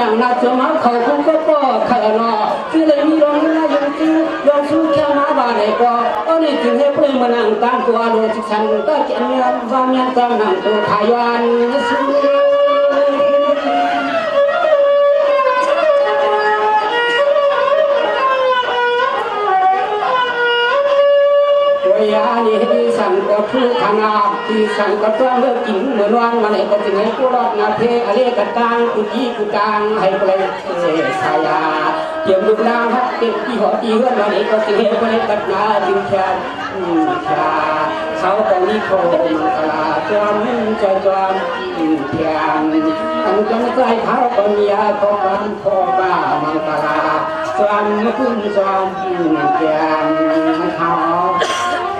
นังนาจมาเขาคงก็ก็ขลนอที่เลยมีรองนายังจริงรองสู้แค่มาบาไหนก็อันนี้จึงให้เพื่อนมานั่งตามตัวโดยที่ฉันก็จะมีความยันต้องนั่งตัวทายวันสู้ วยานี่ ที่สังก็ทุกขนาที่สังก็ต้องเลิกกินเมื่อวันมาไหนก็จึงให้กูรอดนาเพอะไรกตังกูจีกูตังให้ไปเสสายาเตรียมลูกนางฮักเต็มที่หอตีเฮือนมาไหนก็จึงให้ไปกัดนาจึงแค่ชาเขาตองมีโคมังกลาจอมจอจอมเพียงตั้งจงใจเขาก็มีอาของพ่อบ้ามังกลาจอมคุณจอมเพียงเขาสวัสดีที่ว่าเมือมาคนน่ะสนังเมื่อกาเสียงว่าคำมันเมื่อพูดในซองอ่อนมันอย่า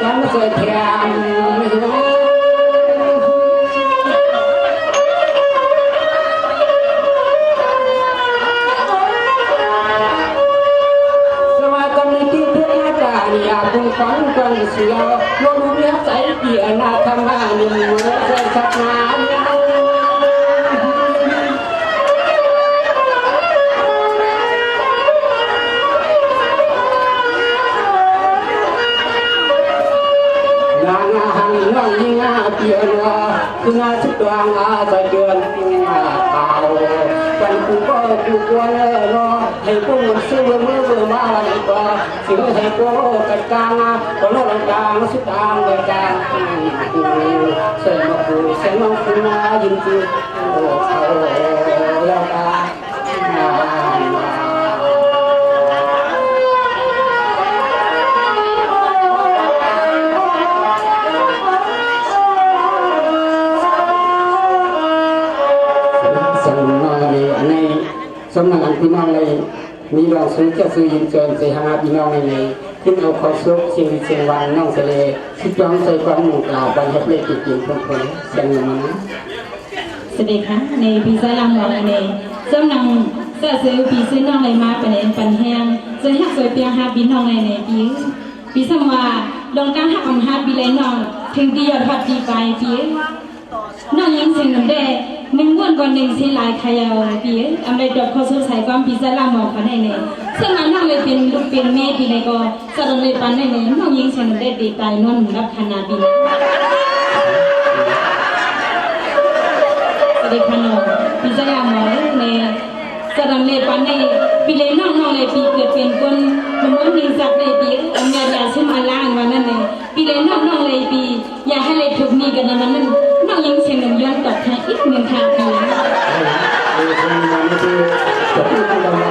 咱们在天 ดูกลัวเล่รอให้พวกมัซื้อมือมือมาลังกว่าสิ่งให้กวกกันกลางก็ลดกลางมาสุดตางเดินกลางเสียงมาคุยเสียงมาคุยมายินดีโอ้โหแล้วกัน สมนักอันพี่น้องเลยมีเราซื้อจะซื้อยินเกินใส่หาพี่น้องในนี้ขึ้นเอาขอซุกเชียงเชียงวันน้องทะเลที่จ้องใส่ความหมู่กล่าวบรรทับเลขจริงๆเพื่อนๆเสียงมันนะสวัสดีค่ะในปีไซลังหมอในส้มนางเสื้อซื้อปีซื้อน้องเลยมาเป็นเอ็นปันแห้งเสื้อหักสวยเปียงฮาบินน้องในในปีปีสมว่าลงการหักของฮาบิเลยน้องถึงดียอดพัดดีไปปีน้องยังเสียงนุ่มได้ หนึ่งวันก่อนหนึ่งสิลายขยาวปีอำได้ดอกข้อสู้ใส่ความปีไซลังหมอกันในในซึ่งน้องเลยเป็นลูกเป็นแม่ปีในก็สระเลยปันในในน้องยังเสียงหนุ่มได้ดีตายนวลรับคณาบินสวัสดีค่ะน้องพี่จะยามมาในสระเลปันในปีเลยน้องน้องเลยปีเกิดเป็นคนมันมันมีสักเลยปีอเมริกาซึ่งมาล่างวันนั้นเลยปีเลยน้องน้องเลยปีอย่าให้เลยถูกมีกันนั้นนั้น ยังตกแค่อีกหนึ่งค่ะปีเที่านั้น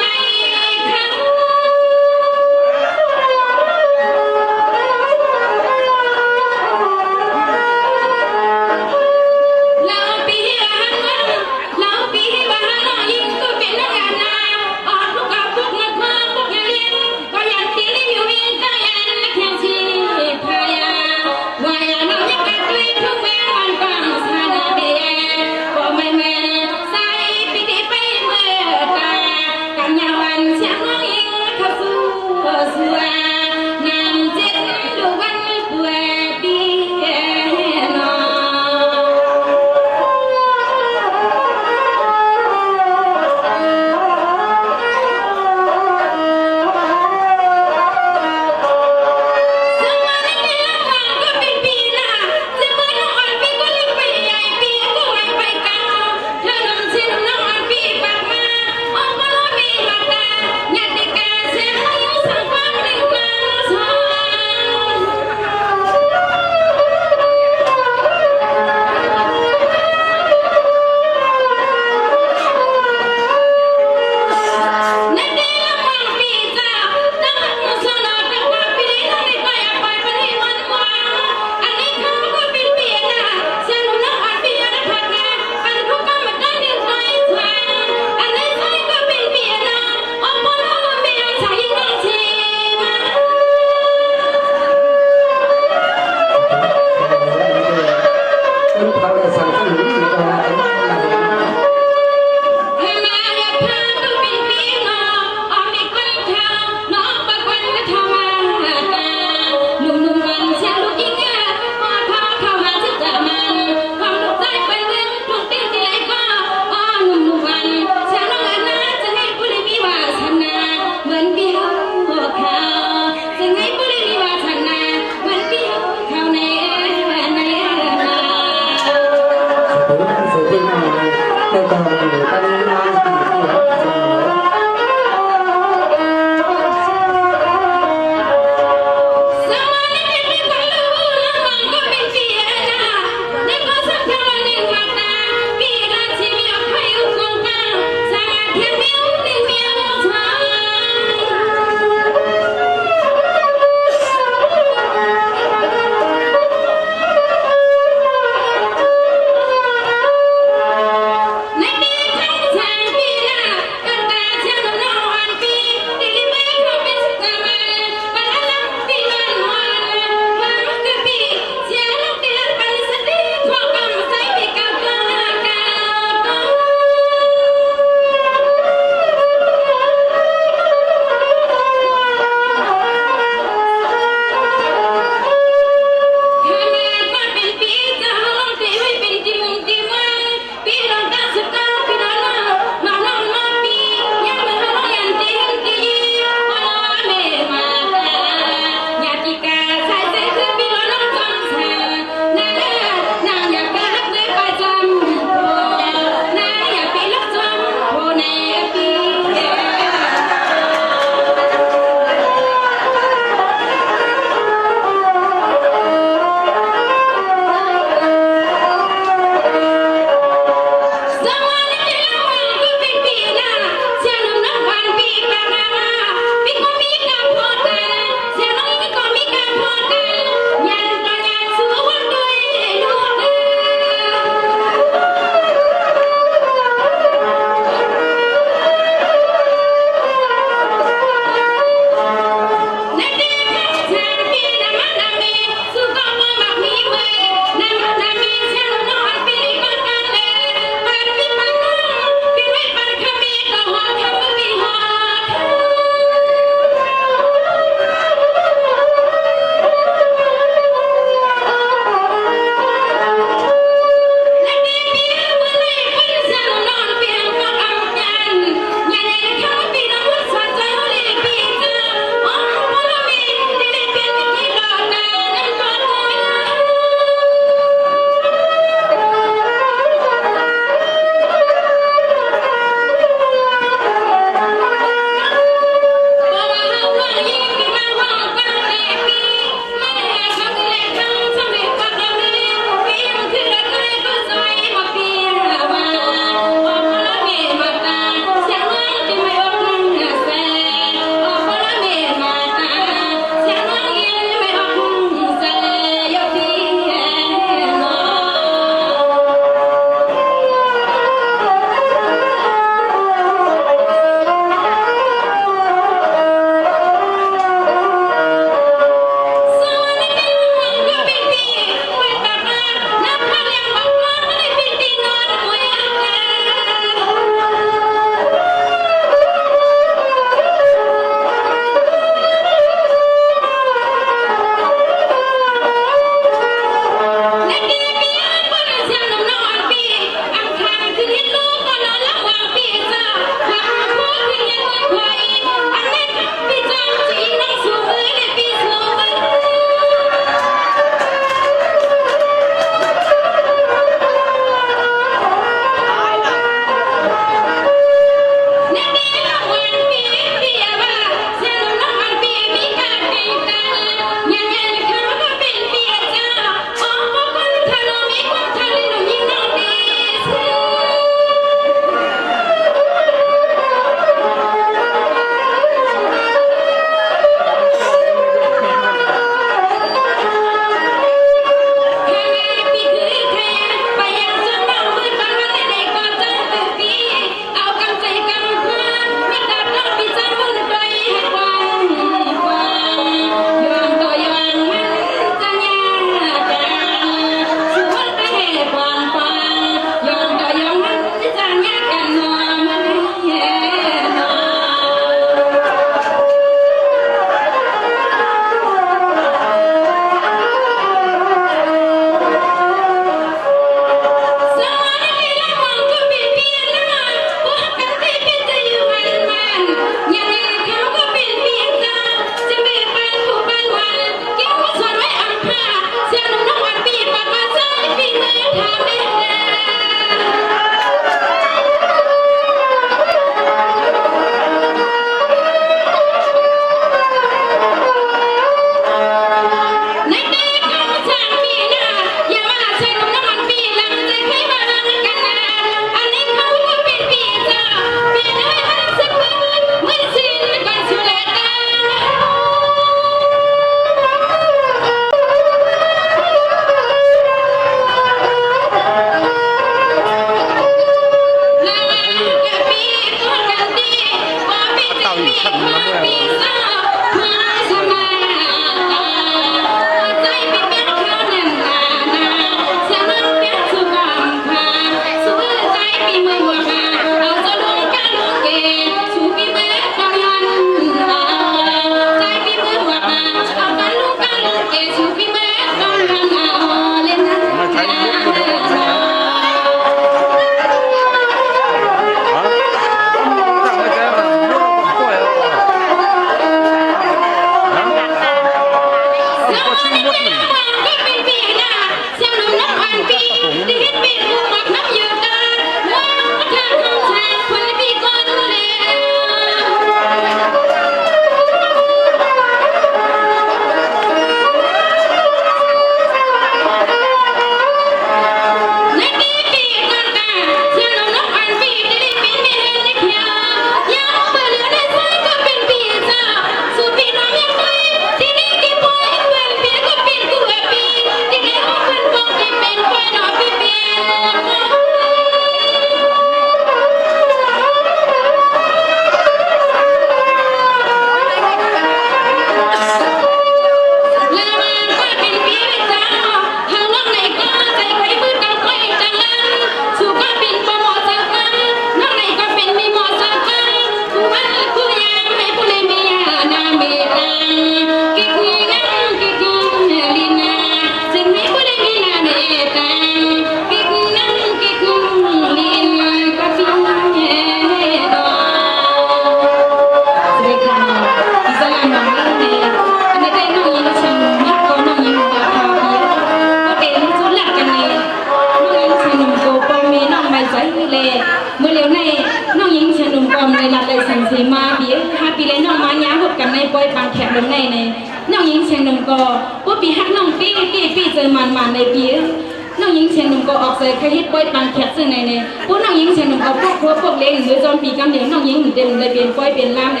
อกเสยขยิบปอยปังแขกซึ่งในในผู้น้องหญิงเชียหนุ่มก็พวกครัวพวกเล้งหรือจอมปีกำเหนียวน้องหญิงเด่นได้เปลี่ยนปอยเปลี่ยนล่ามใน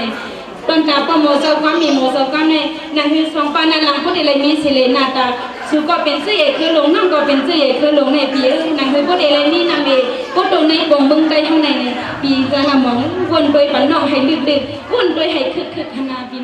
ตอนกาปโมเจ้าความมีโมเจ้าความในนางคือสองปานาลังผู้ใดเลยมีสิเลนาตาชูก็เป็นเสื้อเอกคือหลงน้องก็เป็นเสื้อเอกคือหลงในปีนางคือผู้ใดเลยนี่นางเอก็ตรงในบ่งบึงใจข้างในในปีจะนำมองวนโดยปันน้องให้ลึกๆวนโดยให้คึกๆขนาปีน้อง